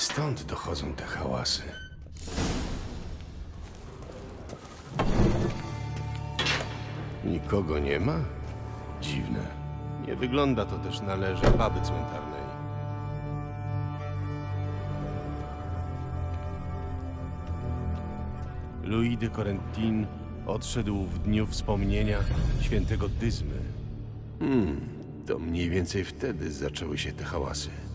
stąd dochodzą te hałasy. Nikogo nie ma? Dziwne. Nie wygląda to też na leże baby cmentarnej. Louis de Corentin odszedł w dniu wspomnienia świętego Dyzmy. Hmm, to mniej więcej wtedy zaczęły się te hałasy.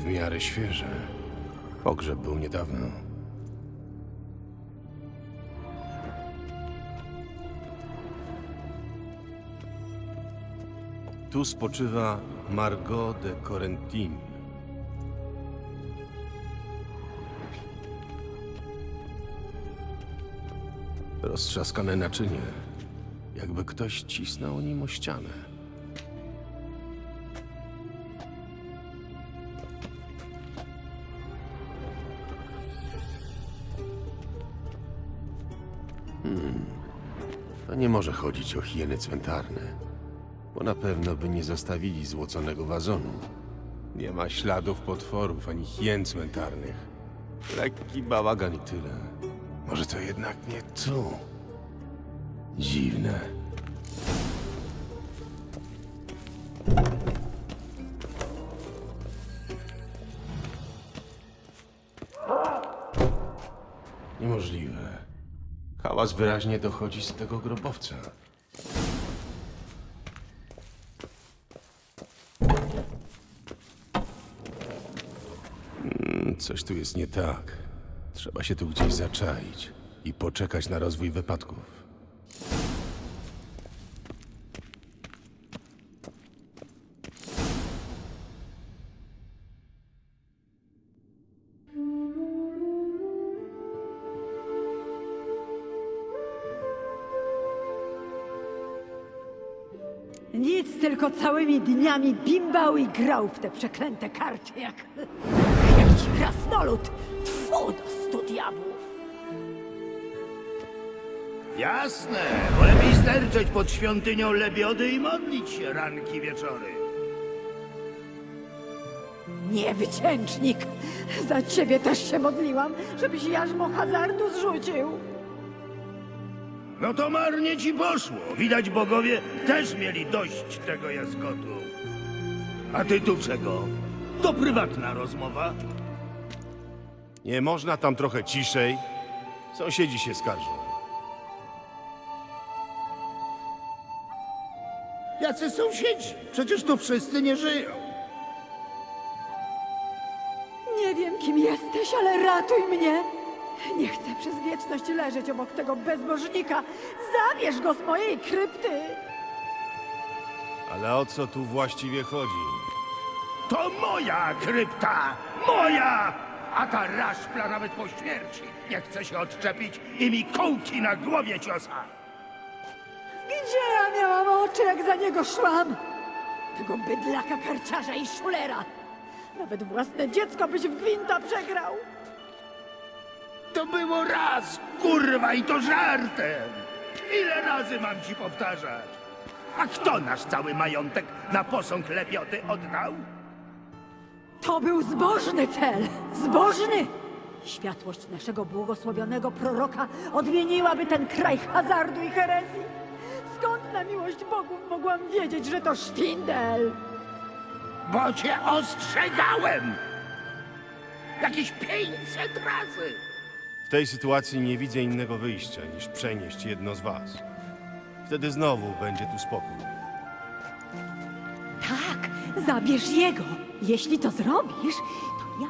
W miarę świeże. Pogrzeb był niedawno. Tu spoczywa Margot de Corentin. Roztrzaskane naczynie, jakby ktoś cisnął nim o ścianę. To nie może chodzić o hieny cmentarne, bo na pewno by nie zostawili złoconego wazonu. Nie ma śladów potworów ani hien cmentarnych. Lekki bałagan i tyle. Może to jednak nie tu. Dziwne. Niemożliwe. Hałas wyraźnie dochodzi z tego grobowca. Mm, Coś tu jest nie tak. Trzeba się tu gdzieś zaczaić i poczekać na rozwój wypadków. Tylko całymi dniami bimbał i grał w te przeklęte karty jak... jakiś krasnolud. Tfu, do stu diabłów. Jasne, bo lepiej sterczeć pod świątynią Lebiody i modlić się ranki wieczory. Niewdzięcznik! Za ciebie też się modliłam, żebyś jarzmo hazardu zrzucił. No to marnie ci poszło. Widać bogowie też mieli dość tego jaskotu. A ty tu czego? To prywatna rozmowa. Nie można tam trochę ciszej? Sąsiedzi się skarżą. Jacy sąsiedzi? Przecież tu wszyscy nie żyją. Nie wiem, kim jesteś, ale ratuj mnie! Nie chcę przez wieczność leżeć obok tego bezbożnika. Zabierz go z mojej krypty! Ale o co tu właściwie chodzi? To moja krypta! Moja! A ta raszpla nawet po śmierci nie chce się odczepić i mi kołki na głowie ciosa. Gdzie ja miałam oczy, jak za niego szłam? Tego bydlaka, karciarza i szulera. Nawet własne dziecko byś w gwinta przegrał. To było raz, kurwa, i to żartem. Ile razy mam ci powtarzać? A kto nasz cały majątek na posąg Lebioty oddał? To był zbożny cel. Zbożny! Światłość naszego błogosławionego proroka odmieniłaby ten kraj hazardu i herezji. Skąd na miłość bogów mogłam wiedzieć, że to szwindel? Bo cię ostrzegałem! Jakieś 500 razy! Tej sytuacji nie widzę innego wyjścia niż przenieść jedno z was. Wtedy znowu będzie tu spokój. Tak, zabierz jego. Jeśli to zrobisz, to ja,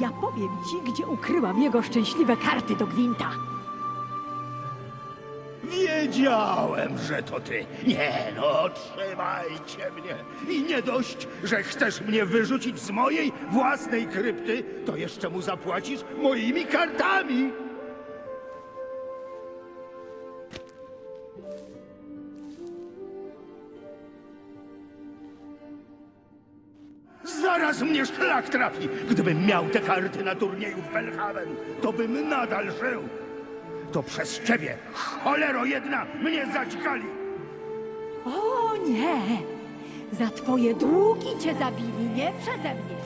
ja powiem ci, gdzie ukryłam jego szczęśliwe karty do gwinta. Wiedziałem, że to ty. Nie no, trzymajcie mnie. I nie dość, że chcesz mnie wyrzucić z mojej własnej krypty, to jeszcze mu zapłacisz moimi kartami. Zaraz mnie szlak trafi. Gdybym miał te karty na turnieju w Belhaven, to bym nadal żył. To przez ciebie, cholero jedna, mnie zadźgali. O nie! Za twoje długi cię zabili, nie przeze mnie.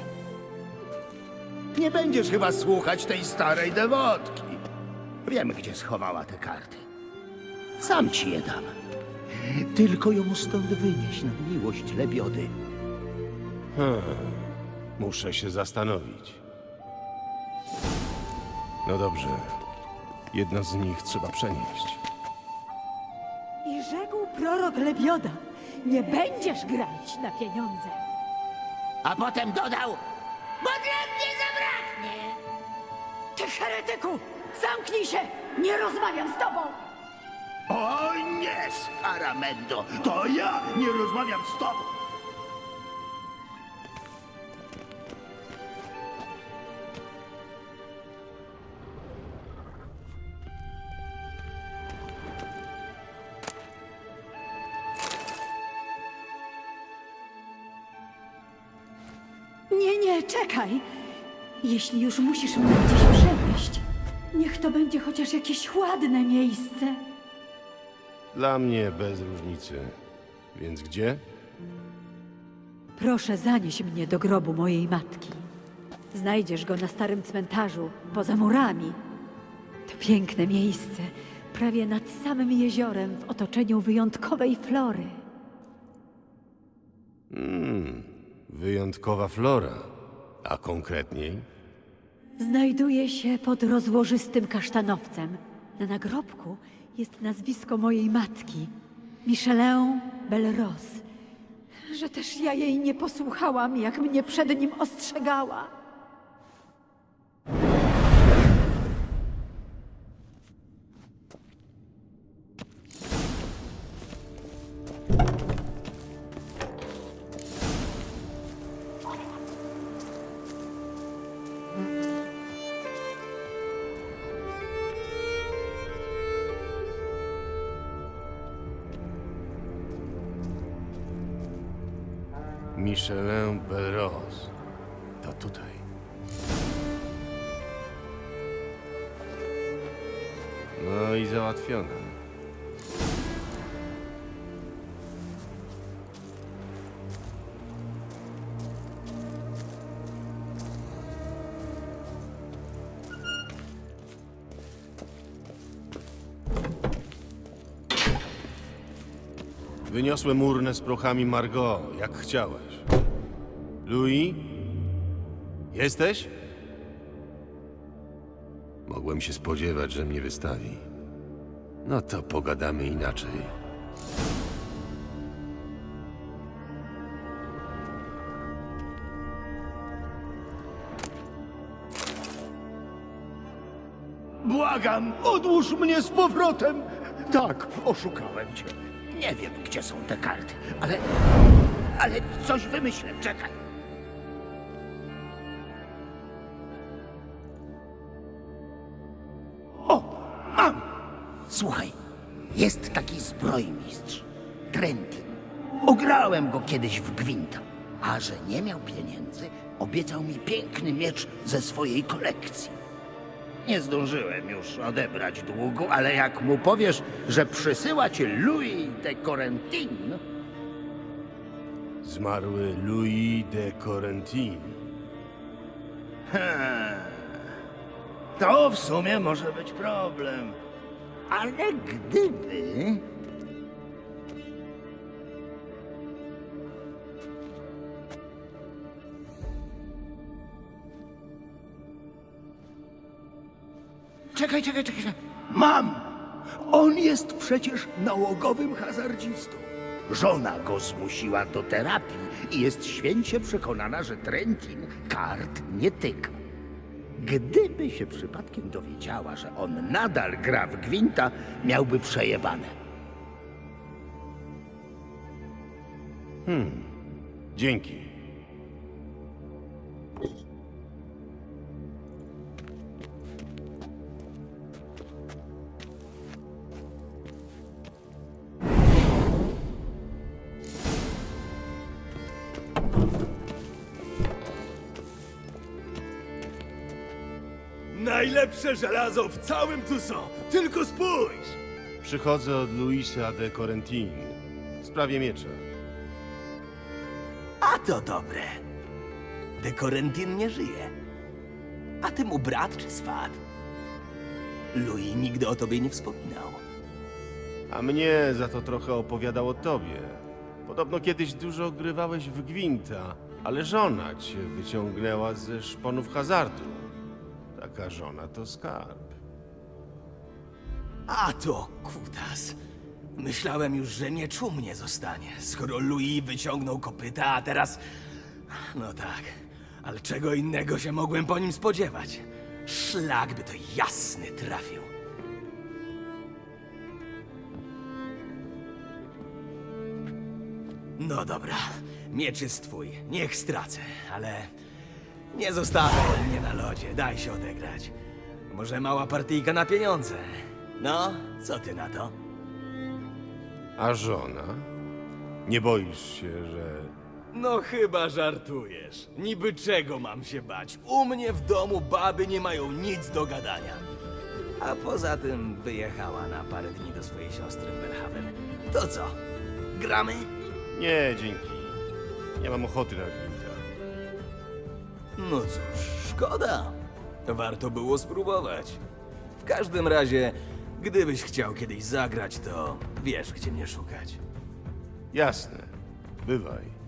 Nie będziesz chyba słuchać tej starej dewotki. Wiem, gdzie schowała te karty. Sam ci je dam. Tylko ją stąd wynieś na miłość lebiody. Muszę się zastanowić. No dobrze. Jedno z nich trzeba przenieść. I rzekł prorok Lebioda, nie będziesz grać na pieniądze. A potem dodał, bo dla mnie zabraknie. Ty heretyku, zamknij się, nie rozmawiam z tobą. O nie, Scaramendo, to ja nie rozmawiam z tobą. Nie, czekaj. Jeśli już musisz mnie gdzieś przenieść, niech to będzie chociaż jakieś ładne miejsce. Dla mnie bez różnicy. Więc gdzie? Proszę, zanieś mnie do grobu mojej matki. Znajdziesz go na starym cmentarzu, poza murami. To piękne miejsce, prawie nad samym jeziorem, w otoczeniu wyjątkowej flory. Wyjątkowa flora. A konkretniej? Znajduje się pod rozłożystym kasztanowcem. Na nagrobku jest nazwisko mojej matki, Michelin Belrose. Że też ja jej nie posłuchałam, jak mnie przed nim ostrzegała. Michelin Belrose. To tutaj. No i załatwione. Wyniosłem urnę z prochami Margot, jak chciałeś. Louis? Jesteś? Mogłem się spodziewać, że mnie wystawi. No to pogadamy inaczej. Błagam, odłóż mnie z powrotem. Tak, oszukałem cię. Nie wiem, gdzie są te karty, ale... Ale coś wymyślę, czekaj. O, mam! Słuchaj, jest taki zbrojmistrz, Trentin. Ograłem go kiedyś w gwinta, a że nie miał pieniędzy, obiecał mi piękny miecz ze swojej kolekcji. Nie zdążyłem już odebrać długu, ale jak mu powiesz, że przysyła cię Louis de Corentin, Zmarły Louis de Corentin. to w sumie może być problem. Ale gdyby... Czekaj, czekaj, czekaj. czekaj. Mam! On jest przecież nałogowym hazardzistą. Żona go zmusiła do terapii i jest święcie przekonana, że Trentin kart nie tyka. Gdyby się przypadkiem dowiedziała, że on nadal gra w gwinta, miałby przejebane. Dzięki. Najlepsze żelazo w całym Tucson. Tylko spójrz! Przychodzę od Luisa de Corentin. W sprawie miecza. A to dobre. De Corentin nie żyje. A ty mu brat czy swat? Louis nigdy o tobie nie wspominał. A mnie za to trochę opowiadał o tobie. Podobno kiedyś dużo grywałeś w gwinta, ale żona cię wyciągnęła ze szponów hazardu. Taka żona to skarb. A to kutas. Myślałem już, że mieczu mnie zostanie, skoro Louis wyciągnął kopyta, a teraz... No tak, ale czego innego się mogłem po nim spodziewać? Szlak by to jasny trafił. No dobra, miecz jest twój, niech stracę, ale nie zostawiaj mnie na lodzie, daj się odegrać. Może mała partyjka na pieniądze. No, co ty na to? A żona? Nie boisz się, że... No chyba żartujesz. Niby czego mam się bać? U mnie w domu baby nie mają nic do gadania. A poza tym wyjechała na parę dni do swojej siostry w Belhaven. To co? Gramy? Nie, dzięki. Nie mam ochoty na gwinta. No cóż, szkoda. Warto było spróbować. W każdym razie, gdybyś chciał kiedyś zagrać, to wiesz, gdzie mnie szukać. Jasne. Bywaj.